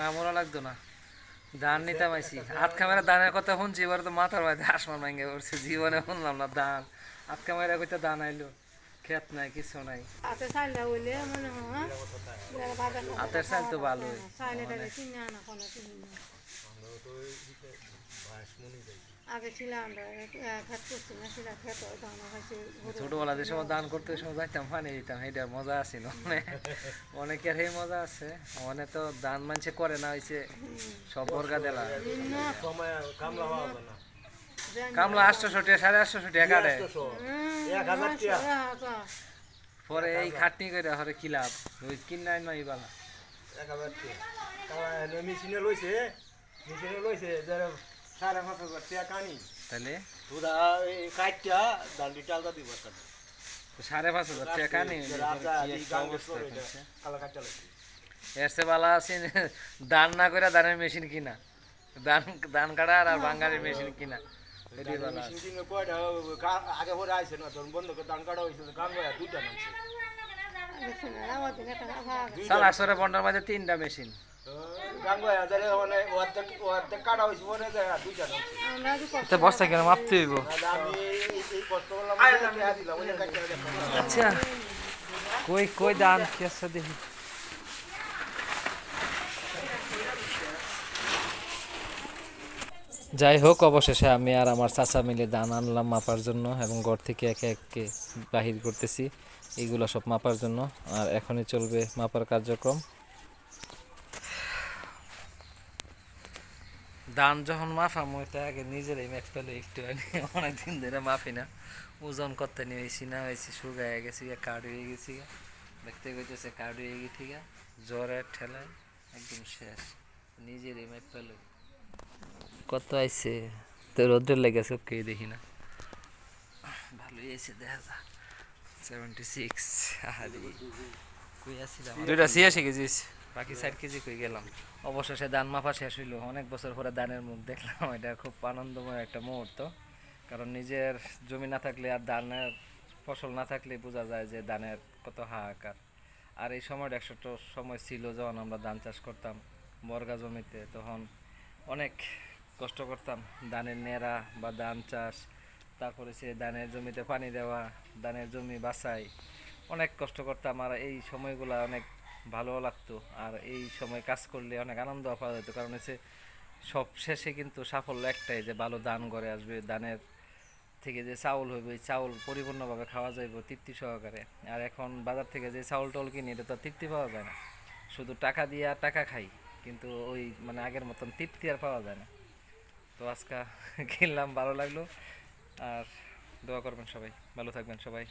না মোরা লাগতো না। ধান নিতাম আইছি। হাত ক্যামেরা ধানের কথা শুনছি এবার তো মাথার বাড়িতে আসমান ভাঙ্গে পড়ছে জীবনে শুনলাম না ধান হাত ক্যামেরা কইতে ধান আইলো। ক্ষেত নাই কিছু নাই। হাতের চাল তো ভালোই। আগে ছিলাম আমরা খেত করছি না ছিল খেত ধান খাইছি ছোটবেলা যে দান করতে সময় যাইতাম পানি দিতাম এটা মজা আছিল অনেকের সেই মজা আছে। তো দান মানছে করে না হয়েছে সব বর্গা দেলা। কামলা আটশোশো টাকা সাড়ে আটশোশো টাকা পরে এই খাটনি করে হরে কি লাভ? ওই কিনা নয় বালা। এক হাজার টাকা মেশিনে লইছে। মেশিনে লইছে যারা সাড়ে পাঁচ হাজার টাকা কানি তাহলে? পুরা এই কাটটা দান্ডি চালটা দিব তাহলে সাড়ে পাঁচ হাজার টাকা কালা কাটটা লাগছে এর বালা আছে দান না করে দানের মেশিন কিনা। দান দান কাটা আর বাঙ্গারের মেশিন কিনা। আগে পরে আইছে না তখন বন্ধ করে দান কাটা হয়েছে গান গায়া দুইটা সাল আসরে মাঝে তিনটা মেশিন। বস্তা কেন? মাপতে হইব। আচ্ছা। কই কই দান? কি আছে দেখি। যাই হোক অবশেষে আমি আর আমার চাচা মিলে দান আনলাম মাপার জন্য এবং ঘর থেকে একে একে বাহির করতেছি। এগুলো সব মাপার জন্য। আর এখনই চলবে মাপার কার্যক্রম। দান যখন মাফাম ওইটা আগে নিজেরাই মেপ পেলে একটু অনেকদিন ধরে মাফি না। ওজন করতে নিয়ে হয়েছি না হয়েছি শুকায় গেছি কার্ড হয়ে গেছি। দেখতে গেছে কার্ড হয়ে গেছি গা। জ্বরের ঠেলায় একদম শেষ। নিজের নিজেরই মেপ পেলে। কত আইছে? তো রোদ্রের লেগেছে কে দেখি না। ভালোই আইছে, দেখা যা সেভেন্টি সিক্স দুইটা ছিয়াশি কেজি বাকি ষাট কেজি কই গেলাম? অবশেষে দান মাপা শেষ হইল। অনেক বছর পরে দানের মুখ দেখলাম। এটা খুব আনন্দময় একটা মুহূর্ত। কারণ নিজের জমি না থাকলে আর দানের ফসল না থাকলে বোঝা যায় যে দানের কত হাহাকার। আর এই সময়টা একশোটা সময় ছিল যখন আমরা ধান চাষ করতাম বর্গা জমিতে। তখন অনেক কষ্ট করতাম। ধানের নেড়া বা ধান চাষ, তারপরে সে ধানের জমিতে পানি দেওয়া, ধানের জমি বাছাই। অনেক কষ্ট করতাম। আর এই সময়গুলো অনেক ভালো লাগতো। আর এই সময় কাজ করলে অনেক আনন্দ পাওয়া যেত। কারণ হচ্ছে সব শেষে কিন্তু সাফল্য একটাই যে ভালো দান করে আসবে ধানের থেকে যে চাউল হইবে ওই চাউল পরিপূর্ণভাবে খাওয়া যাইব তৃপ্তি সহকারে। আর এখন বাজার থেকে যে চাউল টাউল কিনি, এটা তো তৃপ্তি পাওয়া যায় না। শুধু টাকা দিয়ে আর টাকা খাই, কিন্তু ওই মানে আগের মতন তৃপ্তি আর পাওয়া যায় না। তো আজকে কিনলাম, ভালো লাগল। আর দোয়া করবেন সবাই। ভালো থাকবেন সবাই।